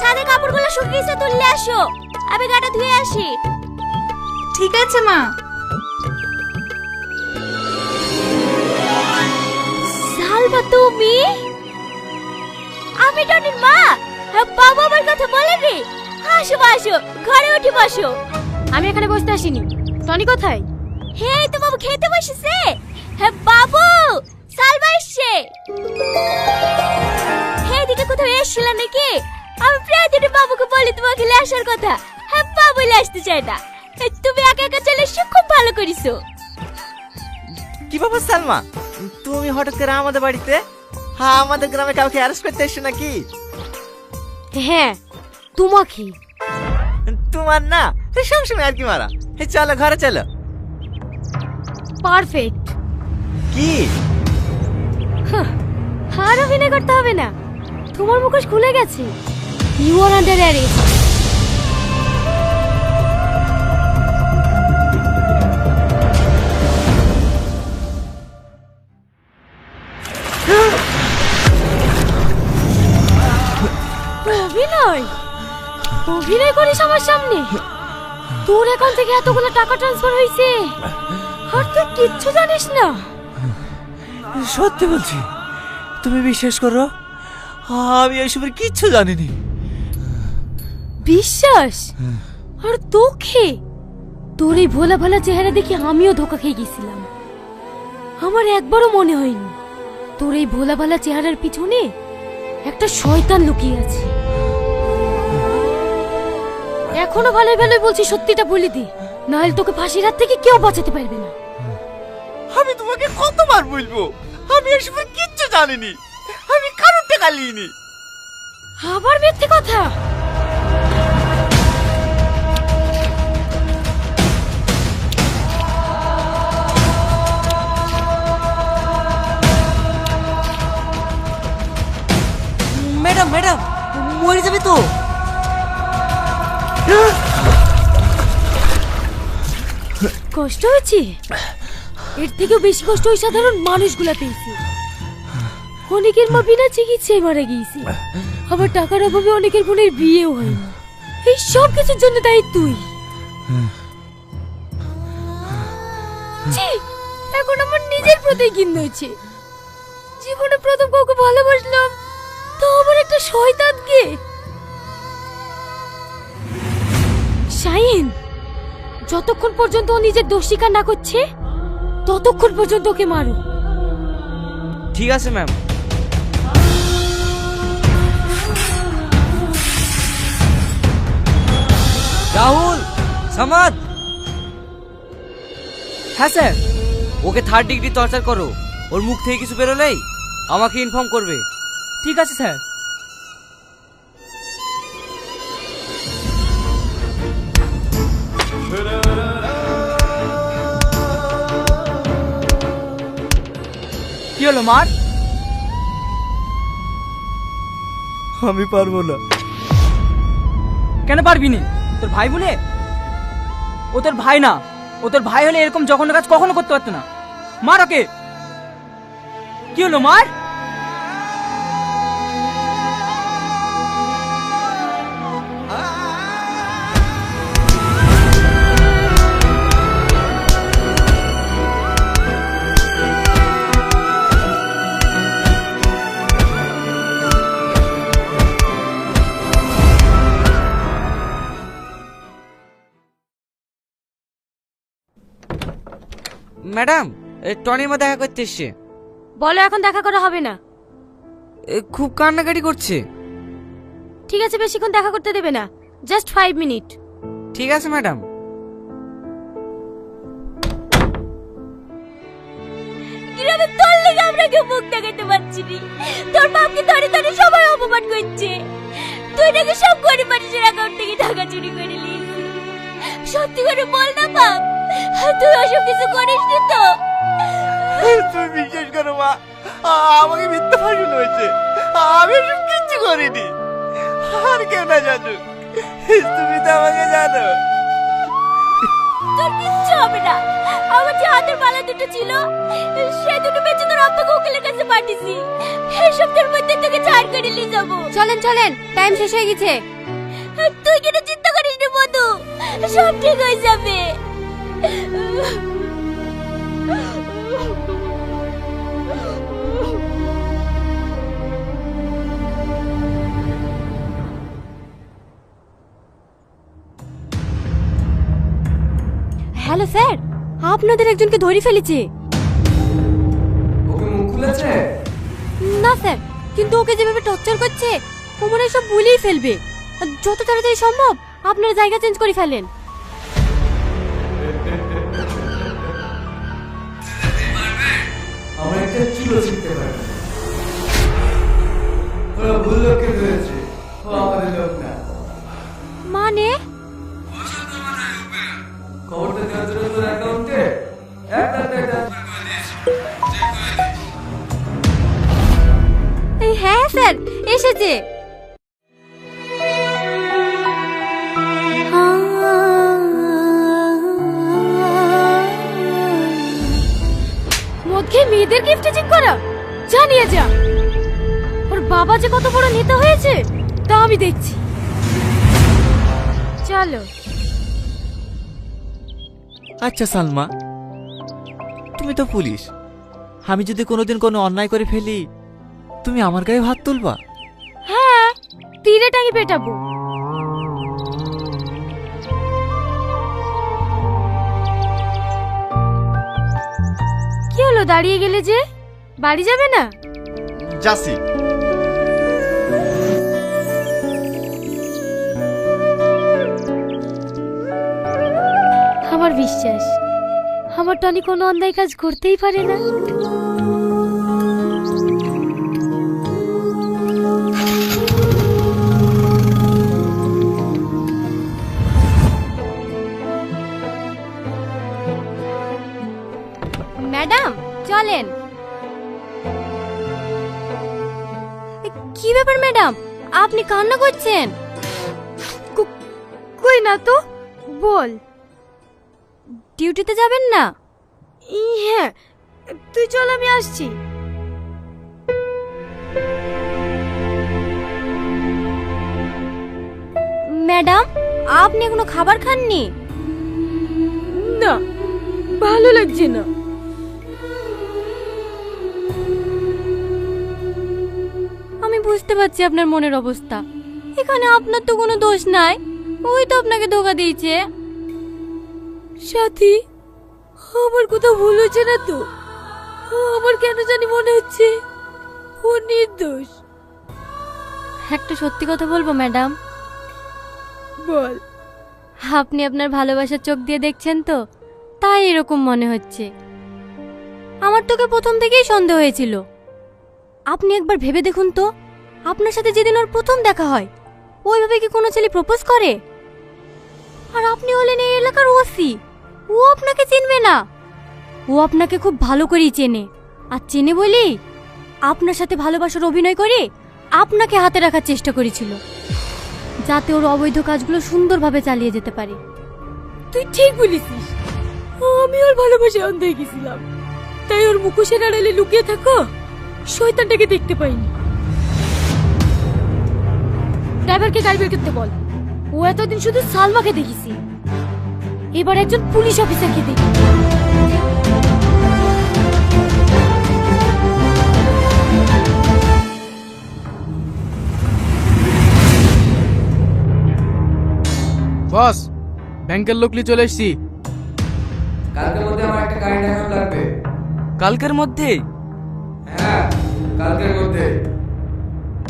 ছাদে কাপড়গুলো শুকিয়েছে তুললে আসো। আমি গাটা ধুয়ে আসি। ঠিক আছে মা। সালমা তুমি? আমি টনির মা। হ্যাঁ, বাবা আমার কথা বলেনি। আসো আসো। ঘরে উঠে বসো। আমি এখানে বসতে আসিনি। টনি কোথায়? হে তো বাবু খেতে বসেছে। হ্যাঁ বাবু সালমা এসছে। হে এদিকে কোথাও এসছিল নাকি? আমি প্রায় দিনে বাবুকে বলি তোমাকে আসার কথা। হ্যাঁ বাবু বলে আসতে চায় না। তুমি একা একা চলে এসে খুব ভালো করিছো। কি ব্যাপার সালমা? তুমি হঠাৎ করে আমাদের বাড়িতে? হ্যাঁ আমাদের গ্রামে কাউকে অ্যারেস্ট করতে এসছো নাকি? হ্যাঁ তোমাকে। তোমার না এই সবসময় আর কি মারা। চলো ঘরে চলো। পারফেক্ট। কি? আর অভিনয় করতে হবে না। তোমার মুখোশ খুলে গেছে। ইউ আর আন্ডার অ্যারেস্ট অভিনয়? অভিনয় করিস আমার সামনে? তোর অ্যাকাউন্ট থেকে এতগুলো টাকা ট্রান্সফার হয়েছে আর তুই কিচ্ছু জানিস না। সত্যি বলছি তুমি বিশ্বাস করো আমি এইসবের কিচ্ছু জানিনি। বিশ্বাস? আর তোকে? তোর এই ভোলা ভালা চেহারা দেখে আমিও ধোকা খেয়ে গেছিলাম। আমার একবারও মনে হয়নি। তোর এই ভোলা ভালা চেহারার পিছনে একটা শয়তান লুকিয়ে আছে। এখনও ভালোই ভালোই বলছি সত্যিটা বলে দি। নাহলে তোকে ফাঁসির হাত থেকে কেউ বাঁচাতে পারবে না। আমি তোমাকে কতবার বলব? আমি এইসবের কিচ্ছু জানিনি। আমি কারোর টাকা নিইনি আবার মিথ্যে কথা? কষ্ট হচ্ছে এর থেকেও বেশি কষ্ট ওই সাধারণ মানুষগুলা পেয়েছে। অনেকের মা বিনা চিকিৎসায় মারা গিয়েছে। আবার টাকার অভাবে অনেকের বোনের বিয়েও হয়নি। এই সব কিছুর জন্য দায়ী তুই। এখন আমার নিজের প্রতি ঘিন্ন হচ্ছে। জীবনে প্রথম কাউকে ভালোবাসলাম, তো আবার একটা শয়তানকে। শাইন যতক্ষণ পর্যন্ত ও নিজের দোষ স্বীকার না করছে ততক্ষণ পর্যন্ত ওকে মারো। ঠিক আছে ম্যাম রাহুল সামাদ। হ্যাঁ sir okay third degree torture করো। ওর মুখ থেকে কিছু বেরোলেই আমাকে ইনফর্ম করবে। ঠিক আছে স্যার হলো মার। আমি পারব না। কেন পারবি নি? তোর ভাই বলে? ও তোর ভাই না। ও তোর ভাই হলে এরকম জঘন্য কাজ কখনো করতে পারতো না। মার ওকে। কি হলো মার? ম্যাডাম টনির মা দেখা করতে এসছে। বলো এখন দেখা করা হবে না। খুব কান্নাকাটি করছে। ঠিক আছে বেশিক্ষণ দেখা করতে দেবে না। Just five minute. ঠিক আছে ম্যাডাম। গ্রামে তোর লেগে আমরা কেউ মুখ দেখাতে পারছি নি? তোর বাপকে ধরে ধরে সবাই অপমান করছে। তুই নাকি সব গরিব মানুষের অ্যাকাউন্ট থেকে টাকা চুরি করে নিয়েছিস সত্যি করে বল না বাপ। তুই ওসব কিছু করিস নি তো। তুমি বিশ্বাস করো মা আমাকে মিথ্যা ফাঁসুন হয়েছে। আমি এসব কিচ্ছু করিনি। আর কেউ না জানুক। তুমি তো আমাকে জানো। তোর কিচ্ছু হবে না। আমার যে হাতের মালা দুটো ছিল সে দুটো বেঁচে তোর আব্বাকে উকিলের কাছে পাঠিয়েছি। এই সপ্তাহের মধ্যে তোকে ছাড় করে নিয়ে যাব। চলেন চলেন টাইম শেষ হয়ে গেছে। তুই কেন চিন্তা করিস না বন্ধু সব ঠিক হয়ে যাবে। হ্যালো স্যার আপনাদের একজনকে ধরে ফেলেছে। না স্যার কিন্তু ওকে যেভাবে টর্চার করছে ও মনে হয় সব ভুলেই ফেলবে। যত তাড়াতাড়ি সম্ভব আপনারা জায়গা চেঞ্জ করে ফেলেন। আমরা একটা চুলো চিনতে পারি। ওরা ভুল লোককে ধরেছে। ও আমাদের লোক না। মানে? খবরটা দেওয়ার জন্য তোর অ্যাকাউন্টে? এক লাখ টাকা হ্যাঁ স্যার এসেছে। মেয়েদের গিফট চেক করা? জানিয়ে যা। ওর বাবা যে কত বড় নেতা হয়েছে তা আমি দেখছি। চলো। আচ্ছা সালমা। তুমি তো পুলিশ। আমি যদি কোনোদিন কোনো অন্যায় করে ফেলি তুমি আমার গায়ে হাত তুলবা? হ্যাঁ তীরে টাঙি পেটাবো। হলো দাঁড়িয়ে গেলে যে বাড়ি যাবে না? যাসি আমার বিশ্বাস আমার টনি কোনো অন্যায় কাজ করতেই পারে না। ব্যাপার ম্যাডাম? আপনি কান্না করছেন। কই না তো? বল। ডিউটিতে যাবেন না? হ্যাঁ। তুই চল আমি আসছি। ম্যাডাম আপনি এখনও খাবার খাননি? না ভালো লাগছে না। বুঝতে পারছি আপনার মনের অবস্থা। এখানে আপনার তো কোনো দোষ নাই। ওই তো আপনাকে ধোকা দিয়েছে। সাথী আমার কোথাও ভুল হয়েছে না তো? আমার কেন জানি মনে হচ্ছে ও নির্দোষ। একটা সত্যি কথা বলব ম্যাডাম? বল। আপনি আপনার ভালোবাসার চোখ দিয়ে দেখছেন তো? তাই এরকম মনে হচ্ছে। আমার তোকে প্রথম থেকেই সন্দেহ হয়েছিল। আপনি একবার ভেবে দেখুন তো। আপনার সাথে যেদিন ওর প্রথম দেখা হয়, ওইভাবে কি কোনো ছেলে প্রপোজ করে? আর আপনি হলেন এই এলাকার ওসি ও আপনাকে চিনবে না। ও আপনাকে খুব ভালো করেই চেনে। আর চেনে বলি, আপনার সাথে ভালোবাসার অভিনয় করে আপনাকে হাতে রাখার চেষ্টা করেছিল, যাতে ওর অবৈধ কাজগুলো সুন্দরভাবে চালিয়ে যেতে পারে। তুই ঠিক বলেছিস। আমি ওর ভালোবাসে অন্ধ হয়ে গেছিলাম। তাই ওর মুখোশের আড়ালে লুকিয়ে থাকো, শয়তানটাকে দেখতে পাইনি। ড্রাইভারকে গাড়ি বের করতে বল। ও এতদিন শুধু সালমাকে দেখেছি। এবার একজন পুলিশ অফিসারকে দেখি। বস ব্যাংকের লোক নিয়ে চলে এসছি। কালকের মধ্যে আমার একটা অ্যাকাউন্ট লাগবে। কালকের মধ্যেই হ্যাঁ কালকের মধ্যে।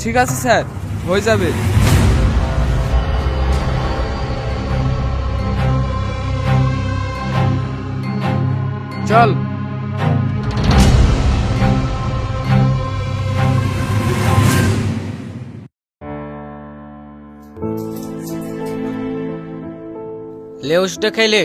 ঠিক আছে স্যার। হয়ে যাবে। চল। লে ওষুধটা খাইলে?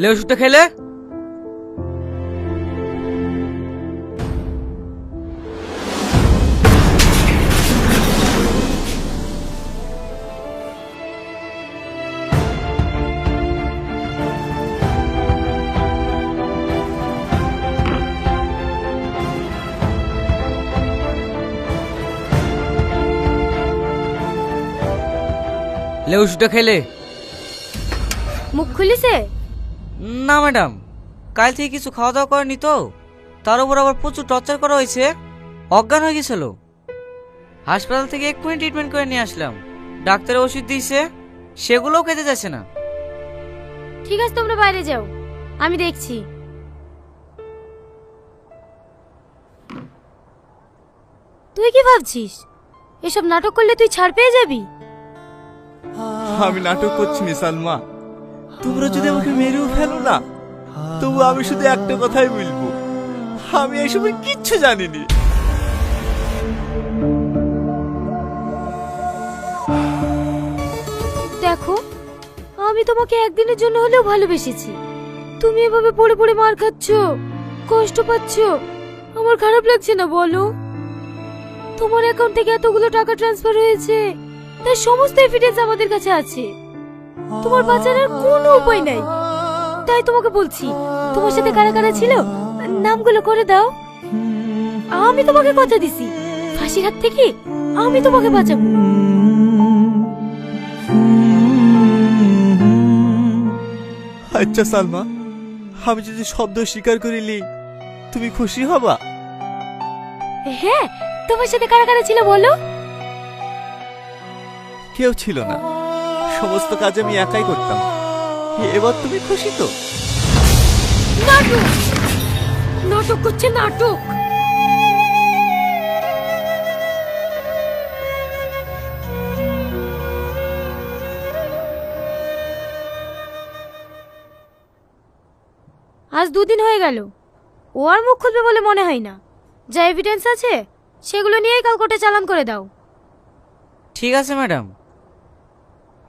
লে খাইলে? লে ওষুধটা খেলে। মুখ খুলিছে? না ম্যাডাম। কাল থেকে কিছু খাওয়া দাওয়া করেনি তো। তার উপর আবার প্রচুর টর্চার করা হয়েছে। অজ্ঞান হয়ে গেছিল। হাসপাতাল থেকে এক্ষুনি ট্রিটমেন্ট করে নিয়ে আসলাম। ডাক্তার ওষুধ দিয়েছে। সেগুলোও খেতে যাচ্ছে না। ঠিক আছে তোমরা বাইরে যাও। আমি দেখছি। তুই কি ভাবছিস? এসব নাটক করলে তুই ছাড় পেয়ে যাবি? আমি নাটক করছি নি, সালমা। তোমরা যদি আমাকে মেরেও ফেলো না, তবু আমি শুধু একটা কথাই বলব। আমি এসবের কিচ্ছু জানিনি। দেখো, আমি তোমাকে একদিনের জন্য হলেও ভালোবেসেছি। তুমি এভাবে পড়ে পড়ে মার খাচ্ছ, কষ্ট পাচ্ছ, আমার খারাপ লাগছে না, বলো। তোমার অ্যাকাউন্ট থেকে এতগুলো টাকা ট্রান্সফার হয়েছে তার সমস্ত এভিডেন্স আমাদের কাছে আছে। তোমার বাঁচানোর কোনো উপায় নাই। তাই তোমাকে বলছি তোমার সাথে কারা কারা ছিল নামগুলো করে দাও। আমি তোমাকে কথা দিছি। ফাঁসির হাত থেকে আমি তোমাকে বাঁচাবো। আচ্ছা সালমা আমি যদি শব্দ স্বীকার করিলি তুমি খুশি হবা? হ্যাঁ তোমার সাথে কারা কারা ছিল বলো? কেউ ছিল না। সমস্ত কাজ আমি একাই করতাম। এবার তুমি খুশি তো? নাটক! নাটক করছে নাটক! আজ দুদিন হয়ে গেল। ও আর মুখ খুলবে বলে মনে হয় না। যা এভিডেন্স আছে সেগুলো নিয়েই কাল কোর্টে চালান করে দাও। ঠিক আছে ম্যাডাম।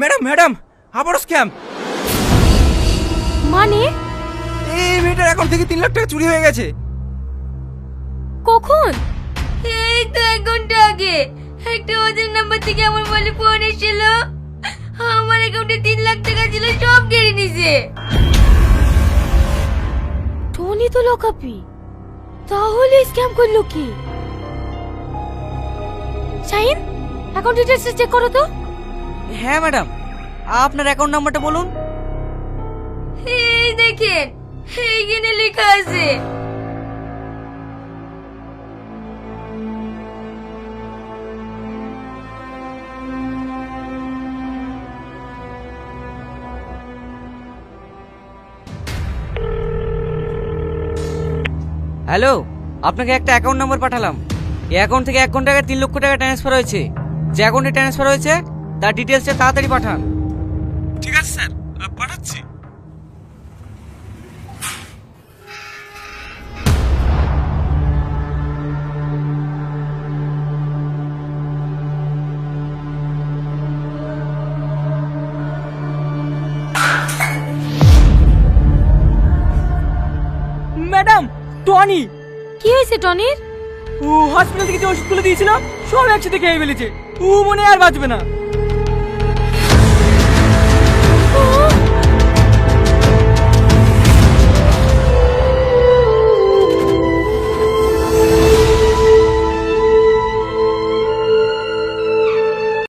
ম্যাডাম ম্যাডাম আবারও স্ক্যাম। মানে? এই মেয়েটার অ্যাকাউন্ট থেকে তিন লাখ টাকা চুরি হয়ে গেছে। কখন? এই তো এক ঘণ্টা আগে। একটা ওদের নাম্বার থেকে আমার বলে ফোন এসেছিল। আমার অ্যাকাউন্টে তিন লাখ টাকা ছিল সব কেড়ে নিছে। টনি তো লোকাপি তাহলে স্ক্যাম করল কি? শাহিন অ্যাকাউন্ট ডিটেলস চেক করো তো। হ্যাঁ ম্যাডাম। আপনার অ্যাকাউন্ট নাম্বারটা বলুন। এই দেখেন এইখানে লেখা আছে। হ্যালো আপনাকে একটা অ্যাকাউন্ট নাম্বার পাঠালাম। এই অ্যাকাউন্ট থেকে এক ঘণ্টা আগে তিন লক্ষ টাকা ট্রান্সফার হয়েছে। যে অ্যাকাউন্টে ট্রান্সফার হয়েছে তার ডিটেলসটা তাড়াতাড়ি পাঠান। ঠিক আছে স্যার। পাঠাচ্ছি। Madam Tony. কি হয়েছে টনির? ও হসপিটাল থেকে যে ওষুধগুলো দিয়েছিলাম সব একসাথে খেয়ে ফেলেছে। ও মনে আর বাঁচবে না।